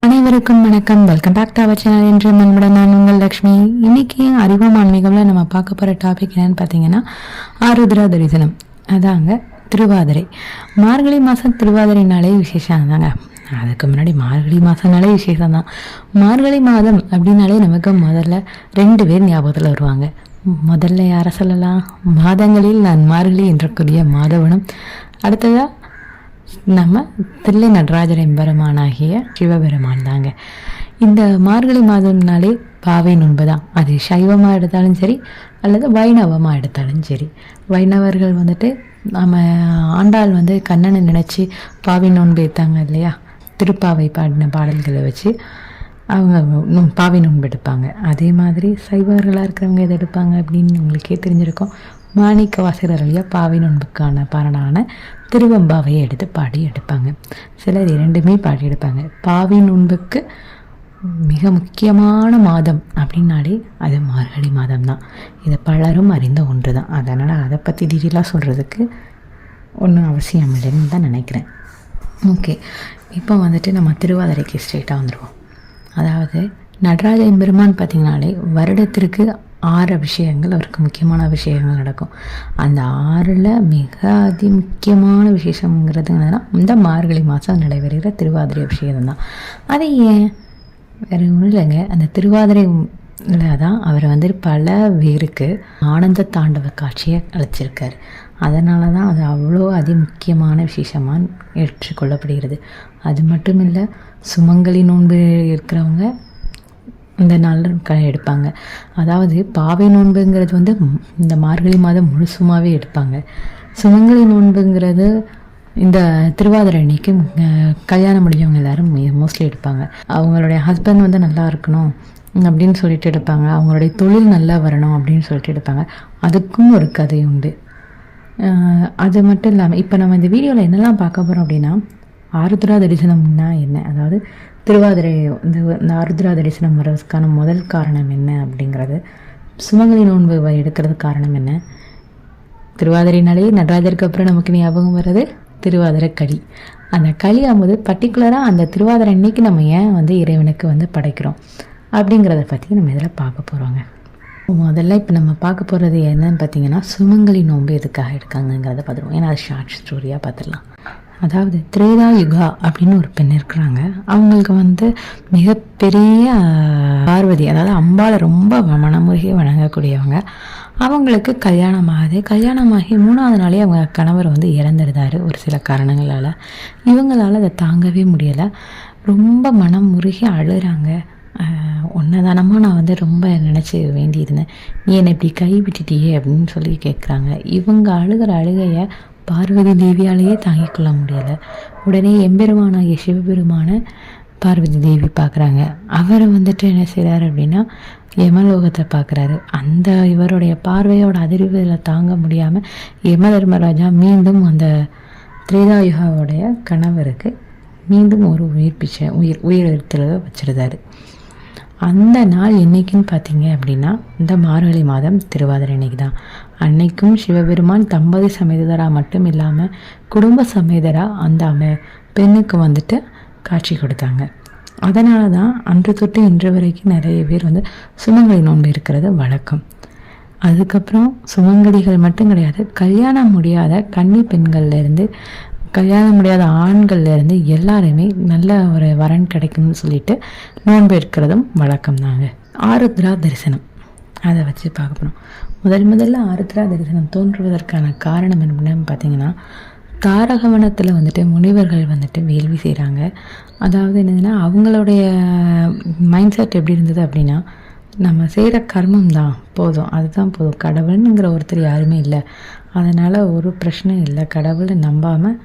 அனைவருக்கும் வணக்கம். Welcome back to our channel என்று மண்புடன் நான் உங்கள் லக்ஷ்மி. இன்னைக்கு அறிவும் ஆன்மீகம்ல நம்ம பார்க்க போகிற டாபிக் என்னன்னு பார்த்தீங்கன்னா ஆருத்ரா தரிசனம். அதாங்க திருவாதிரை. மார்கழி மாதம் திருவாதிரைனாலே விசேஷம் தாங்க அதுக்கு முன்னாடி மார்கழி மாதம்னாலே விசேஷம் தான் மார்கழி மாதம் அப்படின்னாலே நமக்கு முதல்ல ரெண்டு பேர் ஞாபகத்தில் வருவாங்க. முதல்ல யாரை சொல்லலாம்? மாதங்களில் நான் மார்கழி என்றக்கூடிய மாதவனும் அடுத்ததாக நம்ம தில்லை நடராஜர் எம்பெருமானாகிய சிவபெருமான் தாங்க. இந்த மார்கழி மாதம்னாலே பாவை நோன்பு தான் அது சைவமாக எடுத்தாலும் சரி அல்லது வைணவமாக எடுத்தாலும் சரி. வைணவர்கள் வந்துட்டு நம்ம ஆண்டாள் வந்து கண்ணனை நினச்சி பாவை நோன்பு எடுத்தாங்க இல்லையா? திருப்பாவை பாடின பாடல்களை வச்சு அவங்க பாவை நோன்பு எடுப்பாங்க. அதே மாதிரி சைவர்களாக இருக்கிறவங்க எது எடுப்பாங்க அப்படின்னு உங்களுக்கே தெரிஞ்சிருக்கும். மாணிக்க வாசகர் வழியாக பாவை நோன்புக்கான பாடலான திருவம்பாவையை எடுத்து பாடி எடுப்பாங்க. சிலர் இரண்டுமே பாடி எடுப்பாங்க. பாவை நோன்புக்கு மிக முக்கியமான மாதம் அப்படின்னாலே அது மார்கழி மாதம் தான் இது பலரும் அறிந்த ஒன்று தான் அதனால் அதை பற்றி டீட்டெயிலாக சொல்கிறதுக்கு ஒன்றும் அவசியம் இல்லைன்னு தான் நினைக்கிறேன். ஓகே இப்போ வந்துட்டு நம்ம திருவாதிரைக்கு ஸ்ட்ரெயிட்டாக வந்துடுவோம் அதாவது நடராஜ பெருமான் பார்த்திங்கனாலே வருடத்திற்கு ஆறு விஷயங்கள் அவருக்கு முக்கியமான விஷயங்கள் நடக்கும். அந்த ஆறில் மிக அதி முக்கியமான விசேஷங்கிறது என்னன்னா இந்த மார்கழி மாதம் நடைபெறுகிற திருவாதிரை அபிஷேகம் தான். அது ஏன்? வேறு ஒன்றும் இல்லைங்க. அந்த திருவாதிரை தான் அவர் வந்து பல பேருக்கு ஆனந்த தாண்டவ காட்சியை அழைச்சிருக்காரு அதனால தான் அது அவ்வளோ அதி முக்கியமான விசேஷமாக ஏற்றுக்கொள்ளப்படுகிறது. அது மட்டும் இல்லை சுமங்கலி நோன்பு இருக்கிறவங்க இந்த நாளில் க எடுப்பாங்க. அதாவது பாவை நோன்புங்கிறது வந்து இந்த மார்கழி மாதம் முழுசுமாகவே எடுப்பாங்க. சுமங்கலி நோன்புங்கிறது இந்த திருவாதிரை அன்னைக்கு கல்யாணம் முடிஞ்சவங்க எல்லாரும் மோஸ்ட்லி எடுப்பாங்க. அவங்களுடைய ஹஸ்பண்ட் வந்து நல்லா இருக்கணும் அப்படின்னு சொல்லிட்டு எடுப்பாங்க. அவங்களுடைய தொழில் நல்லா வரணும் அப்படின்னு சொல்லிட்டு எடுப்பாங்க. அதுக்கும் ஒரு கதை உண்டு. அது மட்டும் இல்லாமல் இப்போ நம்ம இந்த வீடியோவில் என்னெல்லாம் பார்க்க போகிறோம் அப்படின்னா ஆருத்ரா தரிசனம்னா என்ன? அதாவது திருவாதிரை இந்த இந்த ஆருத்ரா தரிசனம் வர்றதுக்கான முதல் காரணம் என்ன அப்படிங்கிறது சுமங்கலி நோன்பு வ- எடுக்கிறதுக்கு காரணம் என்ன? திருவாதிரைனாலே நடராஜருக்கு அப்புறம் நமக்கு ஞாபகம் வர்றது திருவாதிரை களி. அந்த களி ஆகும்போது பர்டிகுலராக அந்த திருவாதிரை அன்னைக்கு நம்ம ஏன் வந்து இறைவனுக்கு வந்து படைக்கிறோம் அப்படிங்கிறத பற்றி நம்ம இதில் பார்க்க போகிறோங்க முதல்ல இப்போ நம்ம பார்க்க போகிறது என்னன்னு பார்த்தீங்கன்னா சுமங்கலி நோன்பு எதுக்காக எடுக்காங்கங்கிறத பார்த்துருவோம். ஏன்னா அது ஷார்ட் ஸ்டோரியாக பார்த்துடலாம். அதாவது திரேதா யுகா அப்படின்னு ஒரு பெண் இருக்கிறாங்க. அவங்களுக்கு வந்து மிகப்பெரிய பார்வதி அதாவது அம்பாளை ரொம்ப மனமுருகி வணங்கக்கூடியவங்க. அவங்களுக்கு கல்யாணம் ஆகுது கல்யாணம் ஆகி மூணாவது நாளே அவங்க கணவர் வந்து இறந்துடுதாரு ஒரு சில காரணங்களால். இவங்களால் அதை தாங்கவே முடியலை. ரொம்ப மனம் முருகி அழுகிறாங்க ஒன்னதானமாக நான் வந்து ரொம்ப நினச்சி வேண்டியிருந்தேன். நீ என்னை இப்படி கை விட்டுட்டியே அப்படின்னு சொல்லி கேட்குறாங்க இவங்க அழுகிற அழுகையை பார்வதி தேவியாலேயே தாங்கிக் கொள்ள முடியலை. உடனே எம்பெருமானாகிய சிவபெருமான பார்வதி தேவி பார்க்குறாங்க அவர் வந்துட்டு என்ன செய்கிறாரு அப்படின்னா யமலோகத்தை பார்க்குறாரு அந்த இவருடைய பார்வையோட அதிர்வுகளை தாங்க முடியாமல் யம தர்மராஜா மீண்டும் அந்த திரேதாயுகாவுடைய கணவருக்கு மீண்டும் ஒரு உயிர் பிச்சை உயிர் உயிரிழத்தில் வச்சிருந்தாரு. அந்த நாள் என்னைக்குன்னு பார்த்தீங்க அப்படின்னா இந்த மார்கழி மாதம் திருவாதிரை அன்னைக்கு தான் அன்னைக்கும் சிவபெருமான் தம்பதி சமேதராக மட்டும் இல்லாமல் குடும்ப சமேதராக அந்த அம பெண்ணுக்கு வந்துட்டு காட்சி கொடுத்தாங்க. அதனால தான் அன்று தொட்டு இன்று வரைக்கும் நிறைய பேர் வந்து சுமங்கலி நோன்பு இருக்கிறது வழக்கம். அதுக்கப்புறம் சுமங்கலிகள் மட்டும் கிடையாது கல்யாணம் முடியாத கன்னி பெண்கள்லேருந்து கல்யாணம் முடியாத ஆண்கள்லேருந்து எல்லாருமே நல்ல ஒரு வரன் கிடைக்கும்னு சொல்லிட்டு நோன்பு எடுக்கிறதும் வழக்கம் தாங்க ஆருத்ரா தரிசனம். அதை வச்சு பார்க்க போகிறோம் முதல் முதல்ல ஆருத்ரா தரிசனம் தோன்றுவதற்கான காரணம் என்னன்னு பார்த்தீங்கன்னா தாரகவனத்தில் வந்துட்டு முனிவர்கள் வந்துட்டு வேள்வி செய்கிறாங்க அதாவது என்னதுன்னா அவங்களுடைய மைண்ட் செட் எப்படி இருந்தது அப்படின்னா நம்ம செய்கிற கர்மம் தான் போதும். அதுதான் போதும். கடவுளுங்கிற ஒருத்தர் யாருமே இல்லை. அதனால் ஒரு பிரச்சனையும் இல்லை. கடவுளை நம்பாமல்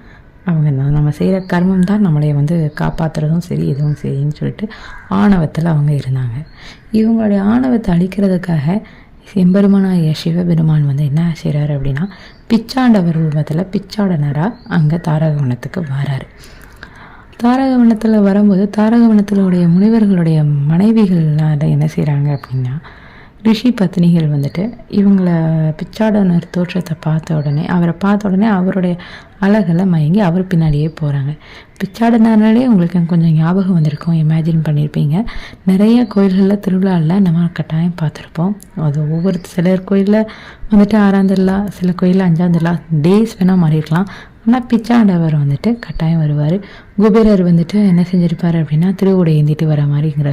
அவங்க நம்ம செய்கிற கர்மம் தான் நம்மளை வந்து காப்பாற்றுறதும் சரி இதுவும் சரின்னு சொல்லிட்டு ஆணவத்தில் அவங்க இருந்தாங்க. இவங்களுடைய ஆணவத்தை அழிக்கிறதுக்காக எம்பெருமானாய சிவபெருமான் வந்து என்ன செய்கிறாரு அப்படின்னா பிச்சாண்டவர் ரூபத்தில் பிச்சாடனராக அங்கே தாரகவனத்துக்கு வராரு. தாரகவனத்தில் வரும்போது தாரகவனத்தில் உடைய முனிவர்களுடைய மனைவிகள் என்ன செய்கிறாங்க அப்படின்னா ரிஷி பத்னிகள் வந்துட்டு இவங்கள பிச்சாடனர் தோற்றத்தை பார்த்த உடனே அவரை பார்த்த உடனே அவருடைய அழகில் மயங்கி அவர் பின்னாடியே போகிறாங்க பிச்சாடனாலே உங்களுக்கு கொஞ்சம் ஞாபகம் வந்திருக்கும் இமேஜின் பண்ணியிருப்பீங்க நிறைய கோயில்களில் திருவிழாவில் நம்ம கட்டாயம் பார்த்துருப்போம். அது ஒவ்வொரு சிலர் கோயிலில் வந்துட்டு ஆறாம் திருவிழா சில கோயிலில் அஞ்சாம் திருவிழா டேஸ் வேணால் மாறிடலாம் ஆனால் பிச்சாண்டவர் வந்துட்டு கட்டாயம் வருவார். குபேரர் வந்துட்டு என்ன செஞ்சுருப்பார் அப்படின்னா திருவுடை ஏந்திட்டு வர மாதிரிங்கிற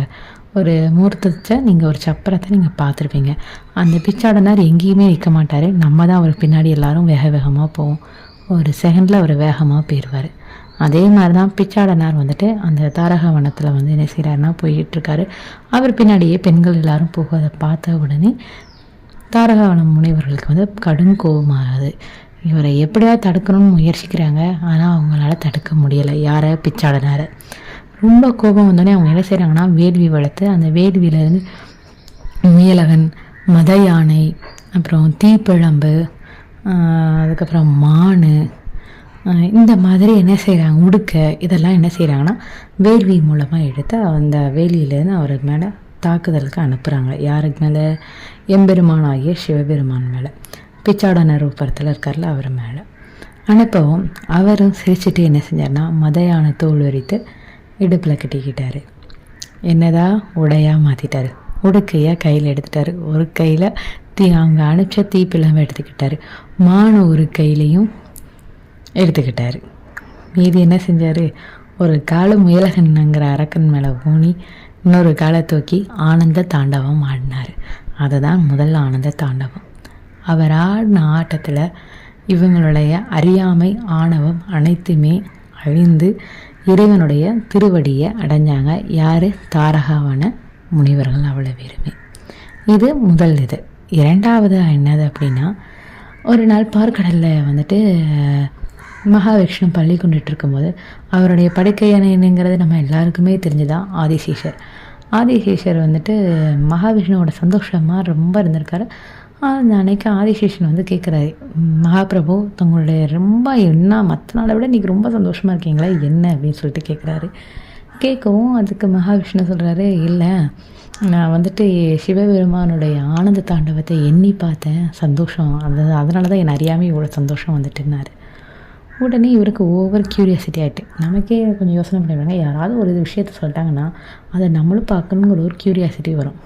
ஒரு முகூர்த்தத்தை நீங்கள் ஒரு சப்பரத்தை நீங்கள் பார்த்துருப்பீங்க. அந்த பிச்சாடனார் எங்கேயுமே நிற்க மாட்டார். நம்ம தான் அவர் பின்னாடி எல்லாரும் வேக வேகமாக போவோம். ஒரு செகண்டில் அவர் வேகமாக போயிடுவார் அதே மாதிரி தான் பிச்சாடனார் வந்துட்டு அந்த தாரக வனத்தில் வந்து என்ன செய்கிறாருன்னா போயிட்டுருக்காரு. அவர் பின்னாடியே பெண்கள் எல்லாரும் போகிறத பார்த்த உடனே தாரகவனம் முனைவர்களுக்கு வந்து கடும் கோபமாகுது. இவரை எப்படியாவது தடுக்கணும்னு முயற்சிக்கிறாங்க. ஆனால் அவங்களால தடுக்க முடியலை. யாரை? பிச்சாடனாரை. ரொம்ப கோபம் வந்தோடனே அவங்க என்ன செய்கிறாங்கன்னா வேள்வி வளர்த்து அந்த வேள்வியிலேருந்து முயலகன் மத யானை அப்புறம் தீப்பிழம்பு அதுக்கப்புறம் மான் இந்த மாதிரி என்ன செய்கிறாங்க உடுக்க இதெல்லாம் என்ன செய்கிறாங்கன்னா வேள்வி மூலமாக எடுத்து அந்த வேலியிலேருந்து அவருக்கு மேலே தாக்குதலுக்கு அனுப்புகிறாங்க யாருக்கு மேலே? எம்பெருமானாகிய சிவபெருமான் மேலே. பிச்சாடன ரூபத்தில் இருக்கார்ல அவர் மேலே. அனுப்பவும் அவரும் சிரிச்சுட்டு என்ன செஞ்சார்னா மதையான தோல் வரித்து இடுப்பில் கட்டிக்கிட்டாரு. என்னதா உடையாக மாற்றிட்டாரு உடுக்கையாக கையில் எடுத்துட்டாரு. ஒரு கையில் தீ அவங்க அனுப்பிச்ச தீப்பிழம்பு எடுத்துக்கிட்டாரு. மானு ஒரு கையிலையும் எடுத்துக்கிட்டாரு. மீதி என்ன செஞ்சார்? ஒரு காலம் முயலகன்னுங்கிற அரக்கன் மேலே ஊனி இன்னொரு காலை தூக்கி ஆனந்த தாண்டவம் ஆடினார். அதுதான் முதல் ஆனந்த தாண்டவம். அவர் ஆடின ஆட்டத்தில் இவங்களுடைய அறியாமை ஆணவம் அனைத்துமே அழிந்து இறைவனுடைய திருவடியை அடைஞ்சாங்க. யார்? தாரகாவான முனிவர்கள் அவ்வளோ பேருமே. இது முதல் இது. இரண்டாவது என்னது அப்படின்னா ஒரு நாள் பார்க்கடலில் வந்துட்டு மகாவிஷ்ணு பள்ளி கொண்டுட்டு இருக்கும்போது அவருடைய படுக்கை என்னங்கிறது நம்ம எல்லாருக்குமே தெரிஞ்சுதான். ஆதிசேஷர். ஆதிசேஷர் வந்துட்டு மகாவிஷ்ணுவோட சந்தோஷமாக ரொம்ப இருந்திருக்காரு. அந்த அன்னைக்கு ஆதிசேஷன் வந்து கேட்குறாரு மகாபிரபு தங்களுடைய ரொம்ப என்ன மற்ற நாளை விட இன்றைக்கி ரொம்ப சந்தோஷமாக இருக்கீங்களா? என்ன அப்படின்னு சொல்லிட்டு கேட்குறாரு கேட்கவும் அதுக்கு மகாவிஷ்ணு சொல்கிறாரு இல்லை நான் வந்துட்டு சிவபெருமானுடைய ஆனந்த தாண்டவத்தை எண்ணி பார்த்தேன். சந்தோஷம். அது அதனால தான் என் அறியாமல் இவ்வளோ சந்தோஷம் வந்துட்டுனாரு உடனே இவருக்கு ஓவர் க்யூரியாசிட்டி ஆகிட்டு நமக்கே கொஞ்சம் யோசனை பண்ணிடுவாங்க யாராவது ஒரு விஷயத்த சொல்லிட்டாங்கன்னா அதை நம்மளும் பார்க்கணுங்கிற ஒரு க்யூரியாசிட்டி வரும்.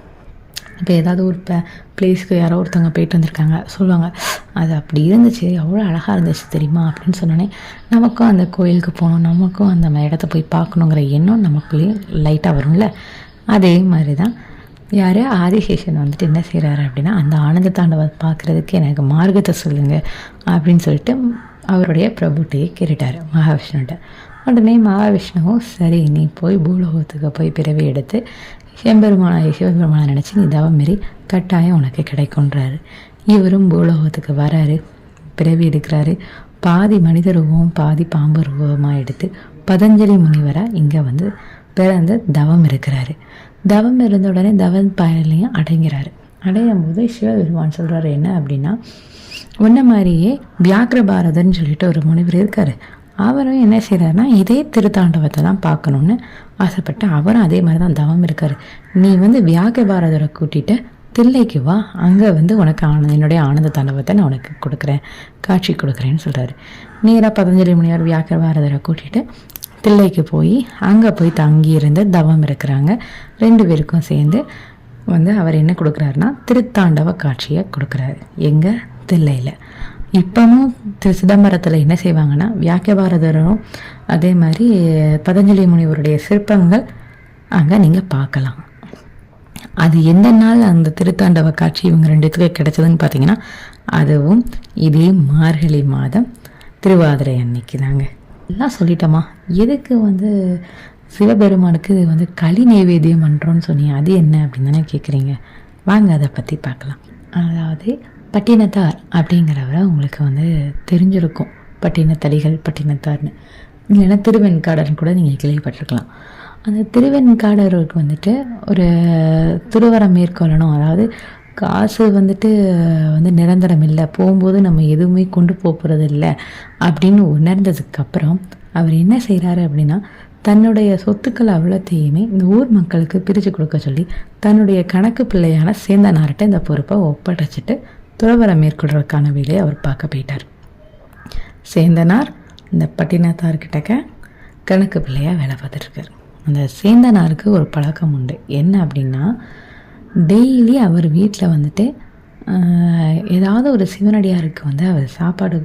இப்போ ஏதாவது ஒரு ப பிளேஸ்க்கு யாரோ ஒருத்தவங்க போயிட்டு வந்திருக்காங்க. சொல்லுவாங்க அது அப்படி இருந்துச்சு அவ்வளோ அழகாக இருந்துச்சு தெரியுமா? அப்படின்னு சொன்னோன்னே நமக்கும் அந்த கோயிலுக்கு போகணும் நமக்கும் அந்த இடத்த போய் பார்க்கணுங்கிற எண்ணம் நமக்குள்ளேயும் லைட்டாக வரும்ல? அதே மாதிரி தான் யார் ஆதிசேஷன் வந்துட்டு என்ன செய்கிறாரு அப்படின்னா அந்த ஆனந்த தாண்டவ பார்க்குறதுக்கு எனக்கு மார்க்கத்தை சொல்லுங்கள் அப்படின்னு சொல்லிட்டு அவருடைய பிரபுட்டையே கேட்டுட்டார் மகாவிஷ்ணுகிட்ட உடனே மகாவிஷ்ணுவும் சரி நீ போய் பூலோகத்துக்கு போய் பிறவி எடுத்து செம்பெருமானாய சிவபெருமானை நினச்சி நீ தவம் மாரி கட்டாயம் உனக்கு கிடைக்குன்றாரு இவரும் பூலோகத்துக்கு வராரு பிறவி எடுக்கிறாரு. பாதி மனித ரூபம் பாதி பாம்பு ரூபமாக எடுத்து பதஞ்சலி முனிவராக இங்கே வந்து பிறந்து தவம் இருக்கிறாரு. தவம் இருந்த உடனே தவம் பயனையும் அடைங்கிறாரு அடையும் போது சிவபெருமான் சொல்கிறாரு என்ன அப்படின்னா உன்ன மாதிரியே வியாக்கிர பாரதன்னு சொல்லிட்டு ஒரு முனிவர் இருக்கார். அவரும் என்ன செய்கிறாருன்னா இதே திருத்தாண்டவத்தை தான் பார்க்கணுன்னு ஆசைப்பட்டு அவரும் அதே மாதிரி தான் தவம் இருக்கார். நீ வந்து வியாக்கிர பாரதரை தில்லைக்கு வா. அங்கே வந்து உனக்கு ஆனந்த என்னுடைய ஆனந்த தாண்டவத்தை நான் உனக்கு கொடுக்குறேன். காட்சி கொடுக்குறேன்னு சொல்கிறாரு நேராக பதஞ்சலி முனியார் வியாக்கிர பாரதரை தில்லைக்கு போய் அங்கே போய் தங்கி இருந்து தவம் இருக்கிறாங்க. ரெண்டு பேருக்கும் சேர்ந்து வந்து அவர் என்ன கொடுக்குறாருன்னா திருத்தாண்டவ காட்சியை கொடுக்குறாரு. எங்கள் தில்லையில். இப்போவும் திரு சிதம்பரத்தில் என்ன செய்வாங்கன்னா வியாக்கியபாரதரும் அதே மாதிரி பதஞ்சலி முனிவருடைய சிற்பங்கள் அங்கே நீங்கள் பார்க்கலாம். அது எந்த நாள் அந்த திருத்தாண்டவ காட்சி இவங்க ரெண்டுத்துக்கு கிடைச்சதுன்னு பார்த்தீங்கன்னா அதுவும் இதே மார்கழி மாதம் திருவாதிரை அன்னைக்கு தாங்க. எல்லாம் சொல்லிட்டோமா? எதுக்கு வந்து சிவபெருமானுக்கு வந்து களி நைவேத்தியம் பண்ணுறோன்னு சொன்னீங்க? அது என்ன அப்படின்னு தானே கேட்குறீங்க வாங்க அதை பற்றி பார்க்கலாம். அதாவது பட்டினத்தார் அப்படிங்கிறவரை உங்களுக்கு வந்து தெரிஞ்சிருக்கும். பட்டினத்தடிகள் பட்டினத்தார்னு. இல்லைன்னா திருவெண்காடர்னு கூட நீங்கள் கேள்விப்பட்டிருக்கலாம். அந்த திருவெண்காடருக்கு வந்துட்டு ஒரு துருவரம் மேற்கொள்ளணும். அதாவது காசு வந்துட்டு வந்து நிரந்தரம் இல்லை. போகும்போது நம்ம எதுவுமே கொண்டு போகிறது இல்லை அப்படின்னு உணர்ந்ததுக்கப்புறம் அவர் என்ன செய்கிறாரு அப்படின்னா தன்னுடைய சொத்துக்கள் அவ்வளோத்தையுமே இந்த ஊர் மக்களுக்கு பிரித்து கொடுக்க சொல்லி தன்னுடைய கணக்கு பிள்ளையான சேந்தனார்கிட்ட இந்த பொறுப்பை ஒப்படைச்சிட்டு துறவரம் மேற்கொள்றதுக்கான வேலையை அவர் பார்க்க போயிட்டார். சேந்தனார் இந்த பட்டினத்தார்கிட்டக்க கணக்கு பிள்ளையாக வேலை பார்த்துட்ருக்கார் அந்த சேந்தனாருக்கு ஒரு பழக்கம் உண்டு. என்ன அப்படின்னா டெய்லி அவர் வீட்டில் வந்துட்டு ஆஹ், ஏதாவது ஒரு சிவனடியாருக்கு வந்து அவர் சாப்பாடு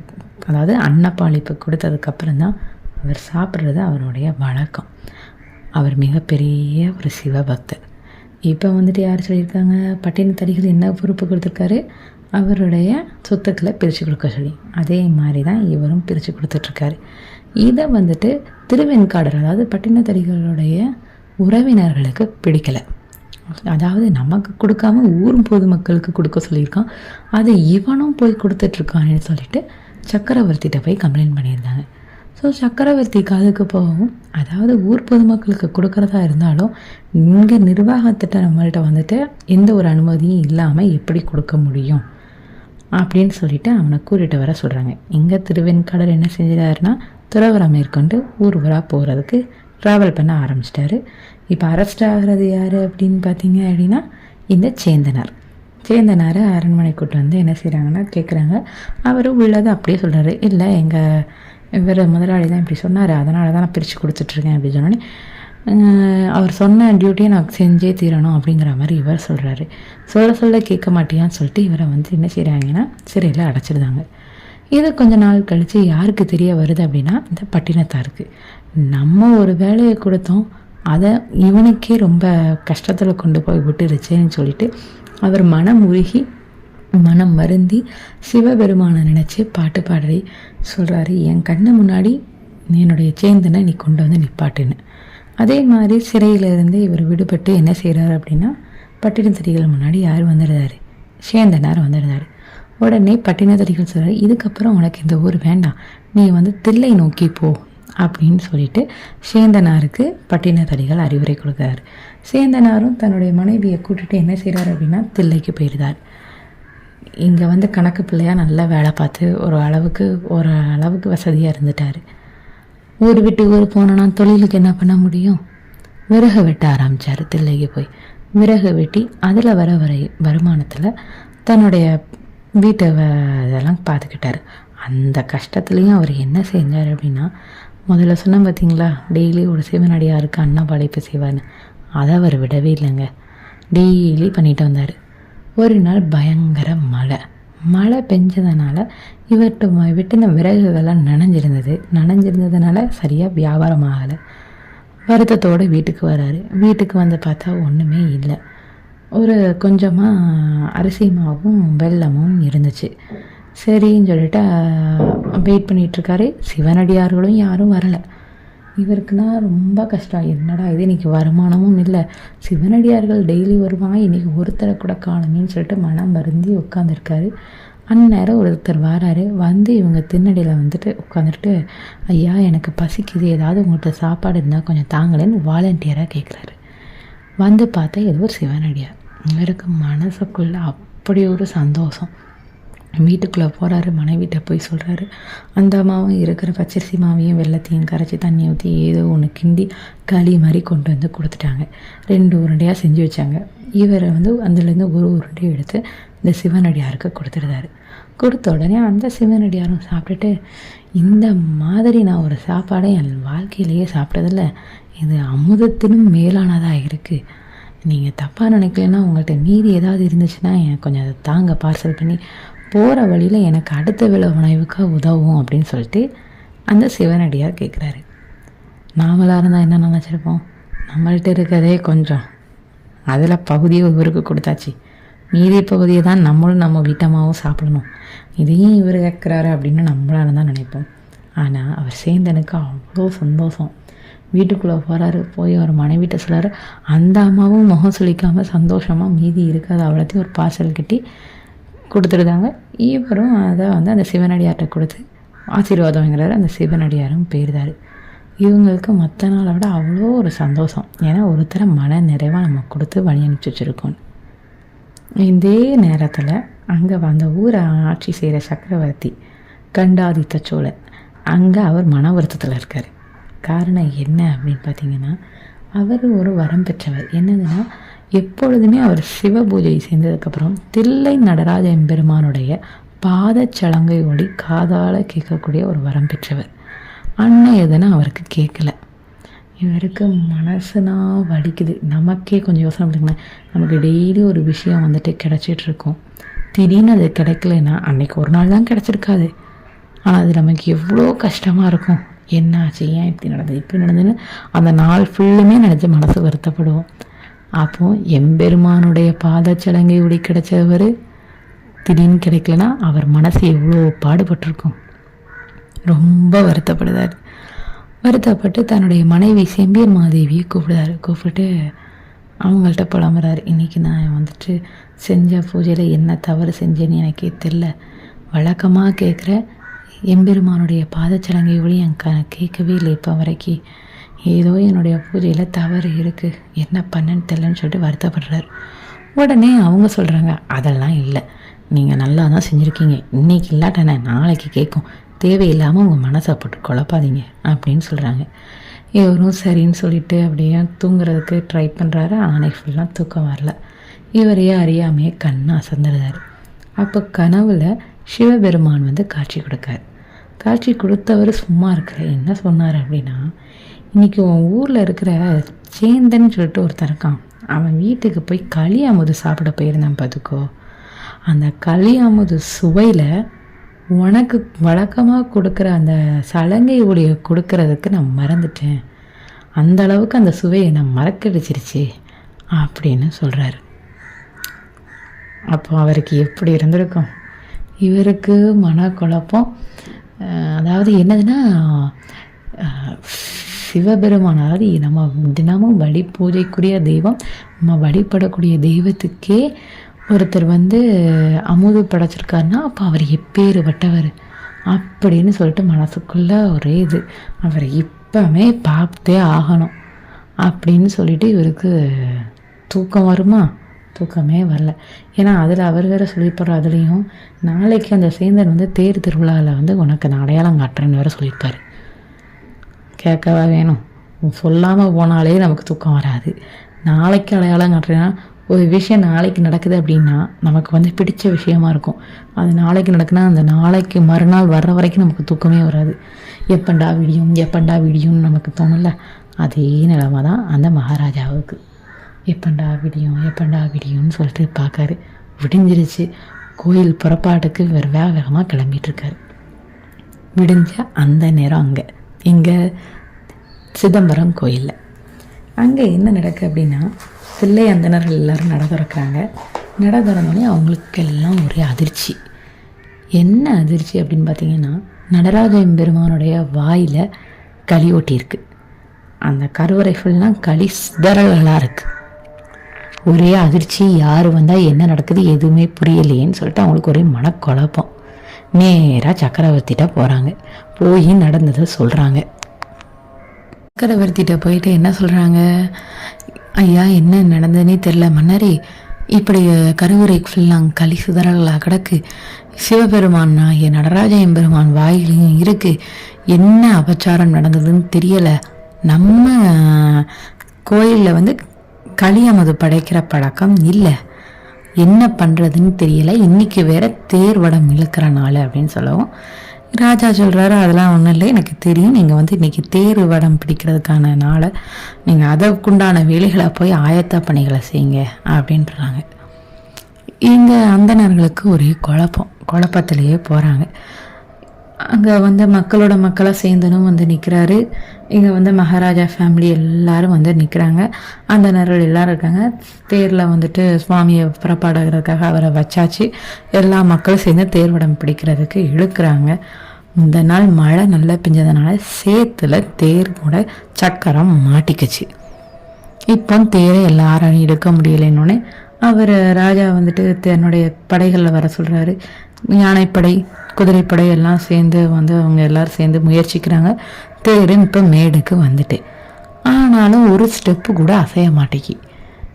அதாவது அன்னப்பாளிப்பு கொடுத்ததுக்கப்புறம் தான் அவர் சாப்பிட்றது அவருடைய வழக்கம். அவர் மிகப்பெரிய ஒரு சிவபக்தர். இப்போ வந்துட்டு யார் சொல்லியிருக்காங்க? பட்டினத்தடிகள் என்ன பொறுப்பு கொடுத்துருக்காரு? அவருடைய சொத்துக்களை பிரித்து கொடுக்க சொல்லி. அதே மாதிரி தான் இவரும் பிரித்து கொடுத்துட்ருக்காரு. இதை வந்துட்டு திருவெண்காடர் அதாவது பட்டினத்தடிகளுடைய உறவினர்களுக்கு பிடிக்கலை. அதாவது நமக்கு கொடுக்காம ஊர் பொதுமக்களுக்கு கொடுக்க சொல்லியிருக்கான். அதை இவனும் போய் கொடுத்துட்ருக்கான்னு சொல்லிட்டு சக்கரவர்த்திகிட்ட போய் கம்ப்ளைண்ட் பண்ணியிருந்தாங்க. ஸோ சக்கரவர்த்தி காதுக்கு போகவும் அதாவது ஊர் பொதுமக்களுக்கு கொடுக்கறதா இருந்தாலும் இங்கே நிர்வாகத்திட்ட நம்மள்கிட்ட வந்துட்டு எந்த ஒரு அனுமதியும் இல்லாமல் எப்படி கொடுக்க முடியும்? அப்படின்னு சொல்லிட்டு அவனை கூட்டிகிட்டு வர சொல்கிறாங்க இங்கே திருவெண்காடர் என்ன செஞ்சிட்டாருன்னா துறவரம் மேற்கொண்டு ஊர் ஊராக போகிறதுக்கு ட்ராவல் பண்ண ஆரம்பிச்சிட்டாரு. இப்போ அரெஸ்ட் ஆகிறது யார் அப்படின்னு பார்த்தீங்க அப்படின்னா இந்த சேந்தனார். சேந்தனாரை அரண்மனை கூட்டு வந்து என்ன செய்கிறாங்கன்னா கேட்குறாங்க அவர் உள்ளதை அப்படியே சொல்கிறாரு இல்லை எங்கள் இவர் முதலாளி தான் இப்படி சொன்னார். அதனால தான் நான் பிரித்து கொடுத்துட்ருக்கேன் அப்படின்னு சொன்னோன்னே அவர் சொன்ன டியூட்டியை நான் செஞ்சே தீரணும் அப்படிங்கிற மாதிரி இவர் சொல்கிறாரு சொல்ல சொல்ல கேட்க மாட்டியான்னு சொல்லிட்டு இவரை வந்து என்ன செய்கிறாங்கன்னா சிறையில் அடைச்சிருந்தாங்க. இது கொஞ்ச நாள் கழித்து யாருக்கு தெரிய வருது அப்படின்னா இந்த பட்டினத்தாருக்கு. நம்ம ஒரு வேலையை கொடுத்தோம் அதை இவனுக்கே ரொம்ப கஷ்டத்தில் கொண்டு போய் விட்டுருச்சேன்னு சொல்லிட்டு அவர் மனம் உருகி மனம் வருந்தி சிவபெருமானை நினச்சி பாட்டு பாடி சொல்கிறாரு என் கண்ணு முன்னாடி என்னுடைய சேந்தனை நீ கொண்டு வந்து நிப்பாட்டுன்னு. அதே மாதிரி சிறையிலிருந்து இவர் விடுபட்டு என்ன செய்கிறாரு அப்படின்னா பட்டினத்தடிகள் முன்னாடி யார் வந்துடுறாரு சேந்தனார் வந்துடுறாரு உடனே பட்டினத்தடிகள் சொல்கிறார் இதுக்கப்புறம் உனக்கு இந்த ஊர் வேண்டாம். நீ வந்து தில்லை நோக்கி போ அப்படின்னு சொல்லிட்டு சேந்தனாருக்கு பட்டினத்தடிகள் அறிவுரை கொடுக்குறாரு. சேந்தனாரும் தன்னுடைய மனைவியை கூட்டிட்டு என்ன செய்கிறாரு அப்படின்னா தில்லைக்கு போயிடுதார் இங்கே வந்து கணக்கு பிள்ளையாக நல்லா வேலை பார்த்து ஒரு அளவுக்கு ஒரு அளவுக்கு வசதியாக இருந்துட்டார். ஊர் விட்டு ஊர் போனோன்னா தொழிலுக்கு என்ன பண்ண முடியும்? விறகு வெட்ட ஆரம்பித்தார் தில்லைக்கு போய். விறகு வெட்டி அதில் வர வரை வருமானத்தில் தன்னுடைய வீட்டை இதெல்லாம் பார்த்துக்கிட்டாரு அந்த கஷ்டத்துலேயும் அவர் என்ன செஞ்சார் அப்படின்னா முதல்ல சொன்னேன் பார்த்தீங்களா டெய்லி ஒரு சிவனடியாருக்கு அண்ணா படைப்பு செய்வார்னு அதை அவர் விடவே இல்லைங்க. டெய்லி பண்ணிட்டு வந்தார். ஒரு நாள் பயங்கர மழை. மழை பெஞ்சதுனால இவர்கிட்ட ம- வெட்டின விறகுகள்லாம் நனைஞ்சிருந்தது. நனைஞ்சிருந்ததுனால சரியாக வியாபாரம் ஆகலை வருத்தத்தோடு வீட்டுக்கு வராரு. வீட்டுக்கு வந்து பார்த்தா ஒன்றுமே இல்லை. ஒரு கொஞ்சமாக அரிசி மாவும் வெள்ளமும் இருந்துச்சு. சரின்னு சொல்லிட்டு வெயிட் பண்ணிகிட்ருக்காரு சிவனடியார்களும் யாரும் வரலை. இவருக்குனா ரொம்ப கஷ்டம். என்னடா இது? இன்றைக்கி வருமானமும் இல்லை. சிவனடியார்கள் டெய்லி வருவாங்க. இன்றைக்கி ஒருத்தரை கூட காணுமேன்னு சொல்லிட்டு மனம் வருந்தி உட்காந்துருக்காரு அந்நேரம் ஒருத்தர் வராரு வந்து இவங்க திண்ணடியில் வந்துட்டு உட்காந்துட்டு ஐயா எனக்கு பசிக்குது. ஏதாவது உங்கள்கிட்ட சாப்பாடு இருந்தால் கொஞ்சம் தாங்களேன்னு வாலண்டியராக கேட்குறாரு வந்து பார்த்தா ஏதோ ஒரு சிவனடியார். இவருக்கு மனசுக்குள்ள அப்படி ஒரு சந்தோஷம். வீட்டுக்குள்ளே போகிறாரு மனைவிட்ட போய் சொல்கிறாரு அந்த மாவும் இருக்கிற பச்சரிசி மாவையும் வெள்ளத்தையும் கரைச்சி தண்ணி ஊற்றி ஏதோ ஒன்று கிண்டி களி மாதிரி கொண்டு வந்து கொடுத்துட்டாங்க. ரெண்டு உருண்டையாக செஞ்சு வச்சாங்க. இவரை வந்து அதுலேருந்து ஒரு உருண்டையை எடுத்து இந்த சிவனடியாருக்கு கொடுத்துருந்தாரு. கொடுத்த உடனே அந்த சிவனடியாரும் சாப்பிட்டுட்டு இந்த மாதிரி நான் ஒரு சாப்பாடை என் வாழ்க்கையிலேயே சாப்பிட்டதில்ல. இது அமுதத்திலும் மேலானதாக இருக்குது நீங்கள் தப்பாக நினைக்கலன்னா உங்கள்கிட்ட மீதி ஏதாவது இருந்துச்சுன்னா எனக்கு கொஞ்சம் அதை தாங்க பார்சல் பண்ணி போகிற வழியில் எனக்கு அடுத்த விலை உணவுக்கு உதவும் அப்படின்னு சொல்லிட்டு அந்த சிவனடியார் கேட்குறாரு நாமளாக இருந்தால் என்ன நினச்சிருப்போம்? நம்மள்ட்ட இருக்கிறதே கொஞ்சம். அதில் பகுதியை இவருக்கு கொடுத்தாச்சு. மீதி பகுதியை தான் நம்மளும் நம்ம வீட்டம்மாவும் சாப்பிடணும். இதையும் இவர் கேட்குறாரு அப்படின்னு நம்மளால தான் நினைப்போம். ஆனால் அவர் சேர்ந்தனுக்கு அவ்வளோ சந்தோஷம். வீட்டுக்குள்ளே போகிறாரு போய் அவர் மனைவிட்ட சொல்கிறாரு அந்த அம்மாவும் முகம் சுழிக்காமல் சந்தோஷமாக மீதி இருக்காது அவ்வளோத்தையும் ஒரு பார்சல் கட்டி கொடுத்துருந்தாங்க இவரும் அதை வந்து அந்த சிவனடியார்கிட்ட கொடுத்து ஆசீர்வாதம் வாங்குறாரு. அந்த சிவனடியாரும் போயிருந்தார். இவங்களுக்கு மற்ற நாளை விட அவ்வளோ ஒரு சந்தோஷம். ஏன்னா ஒருத்தரை மன நிறைவாக நம்ம கொடுத்து வழி அனுப்பிச்சி வச்சுருக்கோம். இதே நேரத்தில் அங்கே அந்த ஊரை ஆட்சி செய்கிற சக்கரவர்த்தி கண்டாதித்த சோழன் அங்கே அவர் மன வருத்தத்தில் இருக்கார். காரணம் என்ன அப்படின்னு பார்த்தீங்கன்னா அவர் ஒரு வரம் பெற்றவர். என்னதுன்னா எப்பொழுதுமே அவர் சிவ பூஜை செய்ததுக்கப்புறம் தில்லை நடராஜ எம்பெருமானுடைய பாதச்சலங்கை ஒளி காதால் கேட்கக்கூடிய ஒரு வரம் பெற்றவர். அன்னை எதுனா அவருக்கு கேட்கல. இவருக்கு மனசுனா வலிக்குது. நமக்கே கொஞ்சம் யோசனை பண்ணுங்களேன் நமக்கு டெய்லி ஒரு விஷயம் வந்துட்டு கிடச்சிட்டு இருக்கும் திடீர்னு அது கிடைக்கலன்னா அன்னைக்கு ஒரு நாள் தான் கிடச்சிருக்காது. ஆனால் அது நமக்கு எவ்வளோ கஷ்டமாக இருக்கும். என்ன ஆச்சு ஏன் இப்படி நடந்தது? இப்படி நடந்ததுன்னு அந்த நாள் ஃபுல்லுமே நினச்சி மனசு வருத்தப்படுவோம் அப்போது எம்பெருமானுடைய பாதச்சடங்கை ஒளி கிடைச்சவர் திடீர்னு கிடைக்கலனா அவர் மனசு எவ்வளோ பாடுபட்டிருக்கும். ரொம்ப வருத்தப்படுதார். வருத்தப்பட்டு தன்னுடைய மனைவி செம்பியர் மாதேவியை கூப்பிடுறாரு. கூப்பிட்டு அவங்கள்ட்ட புலம்புறாரு. இன்றைக்கி நான் வந்துட்டு செஞ்ச பூஜையில் என்ன தவறு செஞ்சேன்னு எனக்கே தெரில வழக்கமாக கேட்குற எம்பெருமானுடைய பாதச்சடங்கை ஒளி என் க கேட்கவே இல்லை இப்போ வரைக்கும். ஏதோ என்னுடைய பூஜையில் தவறு இருக்குது என்ன பண்ணேன்னு தெரிலன்னு சொல்லிட்டு வருத்தப்படுறாரு. உடனே அவங்க சொல்கிறாங்க அதெல்லாம் இல்லை. நீங்கள் நல்லா தான் செஞ்சுருக்கீங்க இன்றைக்கி இல்லாட்டனே நாளைக்கு கேட்கும் தேவையில்லாமல் உங்கள் மனசை போட்டு குழப்பாதீங்க அப்படின்னு சொல்கிறாங்க இவரும் சரின்னு சொல்லிட்டு அப்படியே தூங்குறதுக்கு ட்ரை பண்ணுறாரு ஆனால் ஃபுல்லாக தூக்கம் வரல. இவரையே அறியாமையே கண்ணை அசந்துடுறாரு. அப்போ கனவில் சிவபெருமான் வந்து காட்சி கொடுக்காரு. காட்சி கொடுத்தவர் சும்மா இருக்கிற என்ன சொன்னார் அப்படின்னா இன்றைக்கி உன் ஊரில் இருக்கிற சேந்தன் சொல்லிட்டு ஒருத்தன் இருக்கான். அவன் வீட்டுக்கு போய் களி அமுது சாப்பிட போயிருந்தான் பார்த்துக்கோ அந்த களி அமுது சுவையில் உனக்கு வழக்கமாக கொடுக்குற அந்த சலங்கை ஒளியை கொடுக்கறதுக்கு நான் மறந்துட்டேன். அந்த அளவுக்கு அந்த சுவையை நான் மறக்கடிச்சிருச்சு அப்படின்னு சொல்கிறாரு அப்போ அவருக்கு எப்படி இருந்திருக்கும்? இவருக்கு மனக்குழப்பம் அதாவது என்னதுன்னா சிவபெருமான் அதாவது நம்ம தினமும் வழி பூஜைக்குரிய தெய்வம் நம்ம வழிபடக்கூடிய தெய்வத்துக்கே ஒருத்தர் வந்து அமுது படைச்சிருக்காருன்னா அப்போ அவர் எப்பேறுபட்டவர் அப்படின்னு சொல்லிட்டு மனசுக்குள்ளே ஒரே இது. அவரை இப்போமே பார்த்தே ஆகணும் அப்படின்னு சொல்லிட்டு இவருக்கு தூக்கம் வருமா? தூக்கமே வரல. ஏன்னா அதில் அவர் வேறு சொல்லியிருப்பார் அதுலேயும் நாளைக்கு அந்த சேந்தன் வந்து தேர் திருவிழாவில் வந்து உனக்கு நான் அடையாளம் காட்டுறேன்னு வேறு சொல்லியிருப்பார். கேட்கவா வேணும்? சொல்லாமல் போனாலே நமக்கு தூக்கம் வராது. நாளைக்கு அடையாளம் காட்டுறேன்னா ஒரு விஷயம் நாளைக்கு நடக்குது அப்படின்னா நமக்கு வந்து பிடிச்ச விஷயமா இருக்கும். அது நாளைக்கு நடக்குன்னா அந்த நாளைக்கு மறுநாள் வர்ற வரைக்கும் நமக்கு தூக்கமே வராது. எப்பண்டா விடியும் எப்பண்டா விடியும்னு நமக்கு தோணும்ல? அதே நிலமை தான் அந்த மகாராஜாவுக்கு. எப்பண்டா விடியும் எப்பண்டா விடியும்னு சொல்லிட்டு பார்க்காரு. விடிஞ்சிருச்சு. கோயில் புறப்பாட்டுக்கு வேறு வேக வேகமாக கிளம்பிட்டுருக்காரு. விடிஞ்ச அந்த நேரம் அங்கே. இங்கே சிதம்பரம் கோயிலில். அங்கே என்ன நடக்கு அப்படின்னா சில்லை அந்தனர்கள் எல்லோரும் நட திறக்கிறாங்க. நட திறந்தோடனே அவங்களுக்கெல்லாம் ஒரே அதிர்ச்சி. என்ன அதிர்ச்சி அப்படின்னு பார்த்தீங்கன்னா நடராஜ பெருமானுடைய வாயில் களி ஒட்டியிருக்கு. அந்த கருவறை ஃபுல்லாக களி சிதறல்களாக இருக்குது ஒரே அதிர்ச்சி யார் வந்தால் என்ன நடக்குது எதுவுமே புரியலையேன்னு சொல்லிட்டு அவங்களுக்கு ஒரே மனக்குழப்பம். நேராக சக்கரவர்த்திட்ட போகிறாங்க போய் நடந்ததை சொல்கிறாங்க சக்கரவர்த்திட்ட போயிட்டு என்ன சொல்கிறாங்க ஐயா என்ன நடந்ததுன்னே தெரில மன்னரே இப்படி கருவறை ஃபுல்லாக களி சிதறலாக கிடக்கு. சிவபெருமான் என் நடராஜ எம்பெருமான் வாயிலையும் இருக்குது என்ன அபச்சாரம் நடந்ததுன்னு தெரியலை. நம்ம கோயிலில் வந்து களியமது படைக்கிற பழக்கம் இல்லை. என்ன பண்ணுறதுன்னு தெரியல. இன்றைக்கி வேற தேர்வடம் இழுக்கிற நாள் அப்படின்னு சொல்லவும் ராஜா சொல்கிறாரு அதெல்லாம் ஒன்றும் இல்லை. எனக்கு தெரியும். நீங்கள் வந்து இன்றைக்கி தேர் வடம் பிடிக்கிறதுக்கான நாளை. நீங்கள் அதற்குண்டான வேலைகளை போய் ஆயத்த பணிகளை செய்யுங்க அப்படின்றாங்க. இங்கே அந்தனர்களுக்கு ஒரே குழப்பம். குழப்பத்திலேயே போகிறாங்க அங்கே வந்து மக்களோட மக்களாக சேர்ந்தனும் வந்து நிற்கிறாரு இங்கே வந்து மகாராஜா ஃபேமிலி எல்லாரும் வந்து நிற்கிறாங்க அந்த நேரம் எல்லோரும் இருக்காங்க. தேரில் வந்துட்டு சுவாமியை புறப்பாடுகிறதுக்காக அவரை வச்சாச்சு. எல்லா மக்களும் சேர்ந்து தேர்வடம் பிடிக்கிறதுக்கு இழுக்கிறாங்க. இந்த நாள் மழை நல்லா பெஞ்சதுனால சேத்துல தேர் கூட சக்கரம் மாட்டிக்குச்சு. இப்போ தேரை எல்லாரும் எடுக்க முடியலைன்னொன்னே அவர் ராஜா வந்துட்டு தன்னுடைய படைகளில் வர சொல்கிறாரு யானைப்படை குதிரைப்படை எல்லாம் சேர்ந்து வந்து அவங்க எல்லோரும் சேர்ந்து முயற்சிக்கிறாங்க. தேர் இப்போ மேடுக்கு வந்துட்டு. ஆனாலும் ஒரு ஸ்டெப்பு கூட அசைய மாட்டேங்கி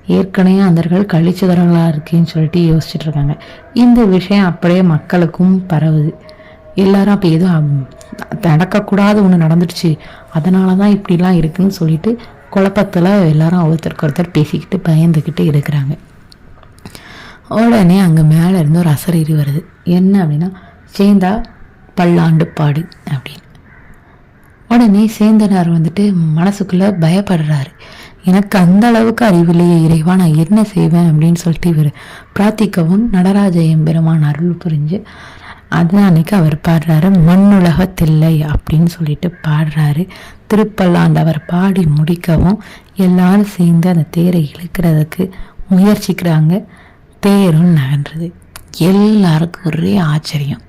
ஏற்கனவே அந்தர்கள் கழிச்சுதரங்களாக இருக்கேன்னு சொல்லிட்டு யோசிச்சுட்டு இருக்காங்க. இந்த விஷயம் அப்படியே மக்களுக்கும் பரவுது. எல்லாரும் அப்போ எதுவும் அம், நடக்கக்கூடாத ஒன்று நடந்துடுச்சு. அதனால தான் இப்படிலாம் இருக்குன்னு சொல்லிட்டு குழப்பத்தில் எல்லாரும் ஒருத்தருக்கு ஒருத்தர் பேசிக்கிட்டு பயந்துக்கிட்டு இருக்கிறாங்க. உடனே அங்கே மேலே இருந்து ஒரு அசரீரி வருது. என்ன அப்படின்னா சேந்தா பல்லாண்டு பாடு அப்படின்னு. உடனே சேந்தனார் வந்துட்டு மனசுக்குள்ளே பயப்படுறாரு. எனக்கு அந்த அளவுக்கு அறிவில்லையே இறைவா நான் என்ன செய்வேன் அப்படின்னு சொல்லிட்டு இவர் பிரார்த்திக்கவும் நடராஜ எம்பெருமான் அருள் புரிஞ்சு அது அன்னைக்கு அவர் பாடுறாரு மண்ணுலகத்தில்லை அப்படின்னு சொல்லிட்டு பாடுறாரு. திருப்பல்லாண்டு அவர் பாடி முடிக்கவும் எல்லாரும் சேர்ந்து அந்த தேரை இழுக்கிறதுக்கு முயற்சிக்கிறாங்க. தேரும் நகன்றது. எல்லாருக்கும் ஒரே ஆச்சரியம்.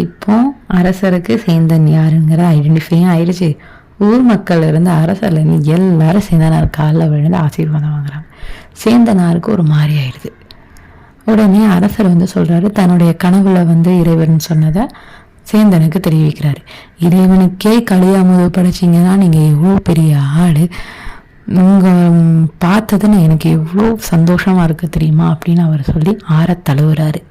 இப்போ அரசருக்கு சேந்தன் யாருங்கிற ஐடென்டிஃபையும் ஆயிடுச்சு. ஊர் மக்கள் இருந்து அரசர்லேருந்து எல்லாரும் சேந்தனார் காலில் விழுந்து ஆசீர்வாதம் வாங்குறாங்க. சேந்தனாருக்கு ஒரு மாதிரி ஆயிடுது. உடனே அரசர் வந்து சொல்கிறாரு தன்னுடைய கனவுல வந்து இறைவன் சொன்னதை சேந்தனுக்கு தெரிவிக்கிறாரு. இறைவனுக்கே களியாமுது படைச்சிங்கன்னா நீங்கள் எவ்வளோ பெரிய ஆள். உங்கள் பார்த்ததுன்னு எனக்கு எவ்வளோ சந்தோஷமாக இருக்குது தெரியுமா? அப்படின்னு அவர் சொல்லி ஆற தழுவுறாரு.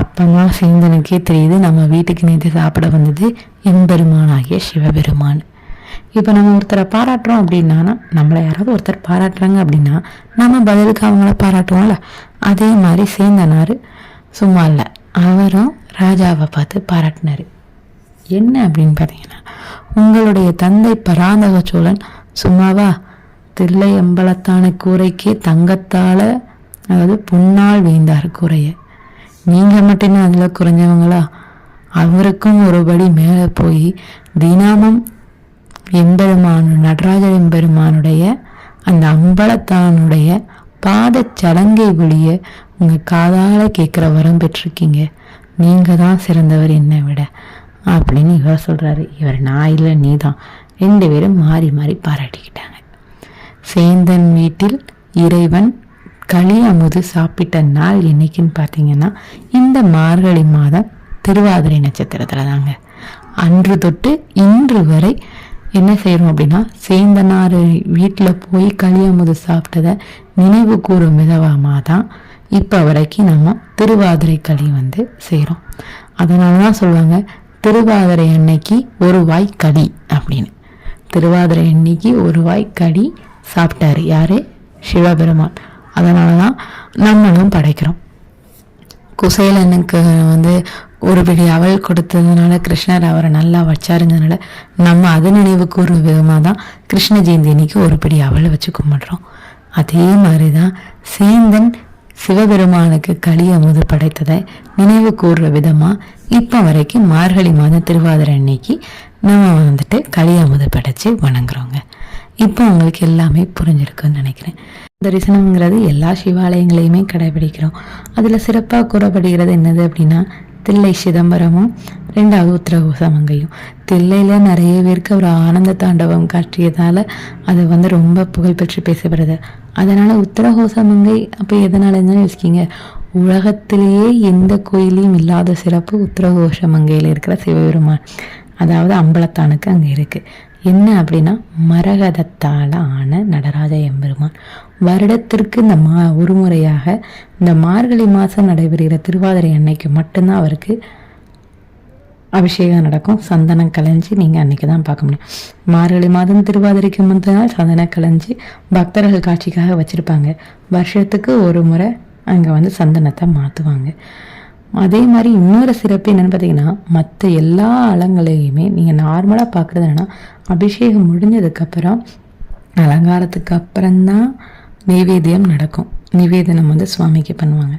அப்பதான் சேந்தனுக்கே தெரியுது. நம்ம வீட்டுக்கு நேற்று சாப்பிட வந்தது எம்பெருமானாகிய சிவபெருமான். இப்போ நம்ம ஒருத்தரை பாராட்டுறோம் அப்படின்னா நம்மளை யாராவது ஒருத்தர் பாராட்டுறாங்க அப்படின்னா நம்ம பதிலுக்கு அவங்கள பாராட்டுவோம்ல. அதே மாதிரி சேந்தனார் சும்மா இல்லை அவரும் ராஜாவை பார்த்து பாராட்டினாரு. என்ன அப்படின்னு பார்த்தீங்கன்னா உங்களுடைய தந்தை பராந்தக சோழன் சும்மாவா தில்லை அம்பலத்தான கூரைக்கே தங்கத்தால் அதாவது புண்ணால் வீந்தார் கூரையை. நீங்கள் மட்டுமே அதில் குறைஞ்சவங்களா? அவருக்கும் ஒருபடி மேலே போய் தினமும் எம்பெருமான் நடராஜ எம்பெருமானுடைய அந்த அம்பலத்தானுடைய பாதச் சலங்கை ஒளிய உங்கள் காதால் கேட்குற வரம் பெற்றிருக்கீங்க. நீங்கள் தான் சிறந்தவர் என்னை விட. அப்படின்னு இவர் சொல்கிறாரு இவர் நான் இல்லை நீ தான் ரெண்டு பேரும் மாறி மாறி பாராட்டிக்கிட்டாங்க. சேந்தன் வீட்டில் இறைவன் களி அமுது சாப்பிட்ட நாள் என்னைக்குன்னு பார்த்தீங்கன்னா இந்த மார்கழி மாதம் திருவாதிரை நட்சத்திரத்தில் தாங்க அன்று தொட்டு இன்று வரை என்ன செய்கிறோம் அப்படின்னா சேந்தனார் வீட்டில் போய் களி அமுது சாப்பிட்டதை நினைவு கூறும் விதமாக தான் இப்போ வரைக்கும் நம்ம திருவாதிரை களி வந்து செய்கிறோம் அதனால தான் சொல்லுவாங்க திருவாதிரை அன்னைக்கு ஒரு வாய் களி அப்படின்னு. திருவாதிரை அன்னைக்கு ஒரு வாய் களி சாப்பிட்டாரு. யாரு? சிவபெருமான். அதனால தான் நம்மளும் படைக்கிறோம். குசேலனுக்கு வந்து ஒரு பிடி அவல் கொடுத்ததுனால கிருஷ்ணர் அவரை நல்லா வச்சாருங்கிறதுனால நம்ம அது நினைவு கூறும் விதமாக தான் கிருஷ்ண ஜெயந்தி அன்னைக்கு ஒரு பிடி அவளை வச்சு கும்பிடுறோம். அதே மாதிரி தான் சேந்தன் சிவபெருமானுக்கு களி அமுது படைத்ததை நினைவு கூறுற விதமாக இப்போ வரைக்கும் மார்கழி மாதம் திருவாதிரை அன்னைக்கு நம்ம வந்துட்டு களி அமுது படைத்து வணங்குறோங்க. இப்போ உங்களுக்கு எல்லாமே புரிஞ்சிருக்குன்னு நினைக்கிறேன். தரிசனம்ங்கிறது எல்லா சிவாலயங்களையுமே கடைபிடிக்கிறோம். அதில் சிறப்பாக கூறப்படுகிறது என்னது அப்படின்னா தில்லை சிதம்பரமும் ரெண்டாவது உத்தரகோசமங்கையும் தில்லையில் நிறைய பேருக்கு ஒரு ஆனந்த தாண்டவம் காட்டியதால் அது வந்து ரொம்ப புகழ்பெற்று பேசப்படுது. அதனால் உத்தரகோசமங்கை அப்போ எதனாலன்னு யோசிக்கிங்க. உலகத்திலேயே எந்த கோயிலையும் இல்லாத சிறப்பு உத்தரகோஷமங்கையில் இருக்கிற சிவபெருமான். அதாவது அம்பலத்தானுக்கு அங்கே இருக்குது என்ன அப்படின்னா மரகதத்தால் ஆன நடராஜ எம்பெருமான். வருடத்திற்கு இந்த மா ஒரு முறையாக இந்த மார்கழி மாதம் நடைபெறுகிற திருவாதிரை அன்னைக்கு மட்டும்தான் அவருக்கு அபிஷேகம் நடக்கும். சந்தனம் கலைஞ்சி நீங்கள் அன்றைக்கி தான் பார்க்க முடியும். மார்கழி மாதம் திருவாதிரைக்கு முந்தின நாள் சந்தனம் கலைஞ்சி பக்தர்கள் காட்சிக்காக வச்சுருப்பாங்க. வருஷத்துக்கு ஒரு முறை அங்கே வந்து சந்தனத்தை மாற்றுவாங்க அதே மாதிரி இன்னொரு சிறப்பு என்னென்னு பார்த்தீங்கன்னா மற்ற எல்லா அலங்களையுமே நீங்கள் நார்மலாக பார்க்குறது என்னன்னா அபிஷேகம் முடிஞ்சதுக்கப்புறம் அலங்காரத்துக்கு அப்புறம்தான் நெய்வேத்தியம் நடக்கும். நிவேதனம் வந்து சுவாமிக்கு பண்ணுவாங்க.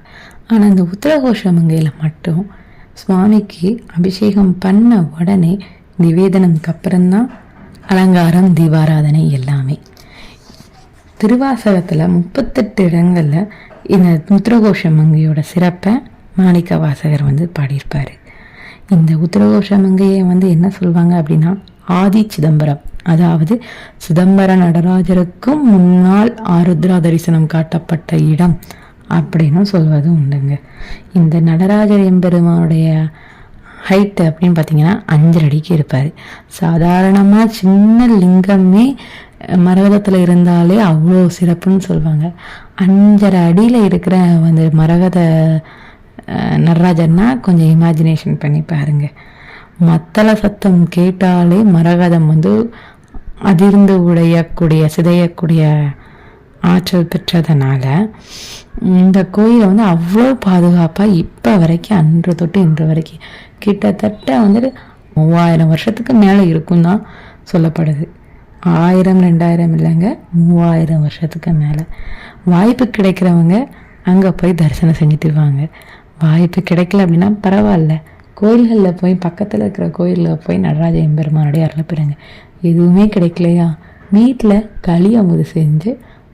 ஆனால் இந்த உத்தரகோஷமங்கையில் மட்டும் சுவாமிக்கு அபிஷேகம் பண்ண உடனே நிவேதனம்க்கு அப்புறம்தான் அலங்காரம் தீபாராதனை எல்லாமே. திருவாசகத்தில் முப்பத்தெட்டு இடங்களில் இந்த உத்திரகோஷமங்கையோட சிறப்பை மாணிக்க வாசகர் வந்து பாடியிருப்பார். இந்த உத்திரகோஷமங்கையை வந்து என்ன சொல்லுவாங்க அப்படின்னா ஆதி சிதம்பரம். அதாவது சிதம்பர நடராஜருக்கும் முன்னால் ஆருத்ரா தரிசனம் காட்டப்பட்ட இடம் அப்படின்னு சொல்வது உண்டுங்க. இந்த நடராஜர் எம்பெருமானுடைய ஹைட் அப்படின்னு பார்த்தீங்கன்னா அஞ்சரை அடிக்கு இருப்பார். சாதாரணமாக சின்ன லிங்கமே மரகதத்தில் இருந்தாலே அவ்வளோ சிறப்புன்னு சொல்லுவாங்க அஞ்சரை அடியில் இருக்கிற அந்த மரகத நடராஜன்னா கொஞ்சம் இமேஜினேஷன் பண்ணி பாருங்க. மத்தள சத்தம் கேட்டாலே மரகதம் வந்து அதிர்ந்து உடையக்கூடிய சிதையக்கூடிய ஆற்றல் பெற்றதுனால இந்த கோயிலை வந்து அவ்வளோ பாதுகாப்பாக இப்போ வரைக்கும் அன்று தொட்டு இன்று வரைக்கும். கிட்டத்தட்ட வந்துட்டு மூவாயிரம் வருஷத்துக்கு மேலே இருக்கும் தான் சொல்லப்படுது. ஆயிரம் ரெண்டாயிரம் இல்லைங்க மூவாயிரம் வருஷத்துக்கு மேலே. வாய்ப்பு கிடைக்கிறவங்க அங்கே போய் தரிசனம் செஞ்சுட்டு வாங்க. வாய்ப்பு கிடைக்கல அப்படின்னா பரவாயில்ல. கோயில்களில் போய் பக்கத்தில் இருக்கிற கோயிலில் போய் நடராஜ எம்பெருமானுடைய அருளை பெறுங்க. எதுவுமே கிடைக்கலையா? வீட்டில் களி அமுது செஞ்சு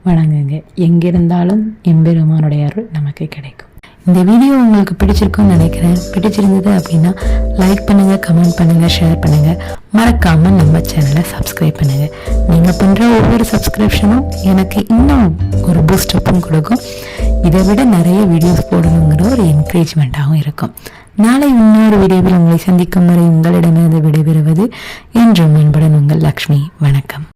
வணங்குங்க. எங்கே இருந்தாலும் எம்பெருமானுடைய அருள் நமக்கு கிடைக்கும். இந்த வீடியோ உங்களுக்கு பிடிச்சிருக்கும்னு நினைக்கிறேன். பிடிச்சிருந்தது அப்படின்னா லைக் பண்ணுங்கள் கமெண்ட் பண்ணுங்கள் ஷேர் பண்ணுங்கள் மறக்காமல் நம்ம சேனலை சப்ஸ்கிரைப் பண்ணுங்கள் நீங்கள் பண்ணுற ஒவ்வொரு சப்ஸ்கிரிப்ஷனும் எனக்கு இன்னும் ஒரு பூஸ்டப்பும் கொடுக்கும். இதை விட நிறைய வீடியோஸ் போடணுங்கிற ஒரு என்கரேஜ்மெண்ட்டாகவும் இருக்கும். நாளை இன்னொரு வீடியோவில் உங்களை சந்திக்கும் வரை உங்களிடமிருந்து விடைபெறுவது என்றும் அன்புடன் உங்கள் லக்ஷ்மி. வணக்கம்.